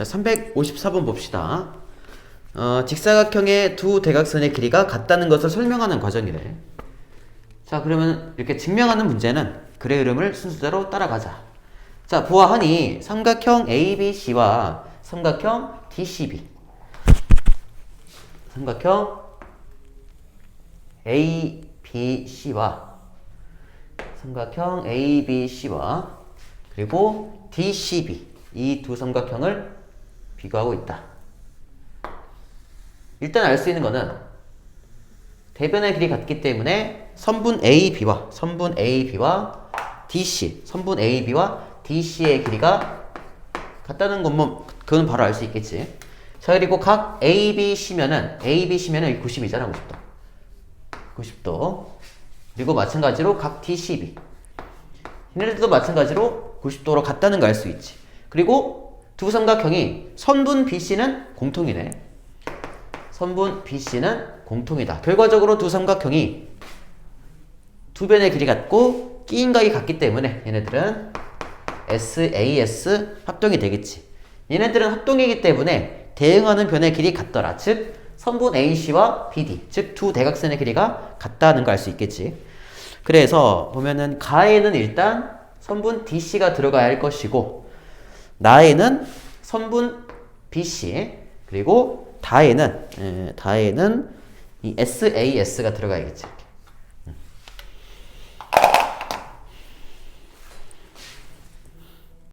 자, 354번 봅시다. 어, 직사각형의 두 대각선의 길이가 같다는 것을 설명하는 과정이래. 자, 그러면 이렇게 증명하는 문제는 글의 흐름을 순서대로 따라가자. 자, 보아하니 삼각형 ABC와 삼각형 DCB. 삼각형 ABC와 삼각형 ABC와 그리고 DCB 이 두 삼각형을 비교하고 있다. 일단 알 수 있는 거는 대변의 길이 같기 때문에 선분 AB와 선분 AB와 DC 선분 AB와 DC의 길이가 같다는 것만 그건 바로 알 수 있겠지. 자 그리고 각 ABC면은 ABC면은 90이잖아 90도. 90도. 그리고 마찬가지로 각 DCB. 얘네들도 마찬가지로 90도로 같다는 걸 알 수 있지. 그리고 두 삼각형이 선분 BC는 공통이네. 선분 BC는 공통이다. 결과적으로 두 삼각형이 두 변의 길이 같고 끼인각이 같기 때문에 얘네들은 SAS 합동이 되겠지. 얘네들은 합동이기 때문에 대응하는 변의 길이 같더라. 즉 선분 AC와 BD, 즉 두 대각선의 길이가 같다는 걸 알 수 있겠지. 그래서 보면은 가에는 일단 선분 DC가 들어가야 할 것이고 나에는 선분 BC 그리고 다에는 에, 다에는 이 SAS가 들어가야겠지.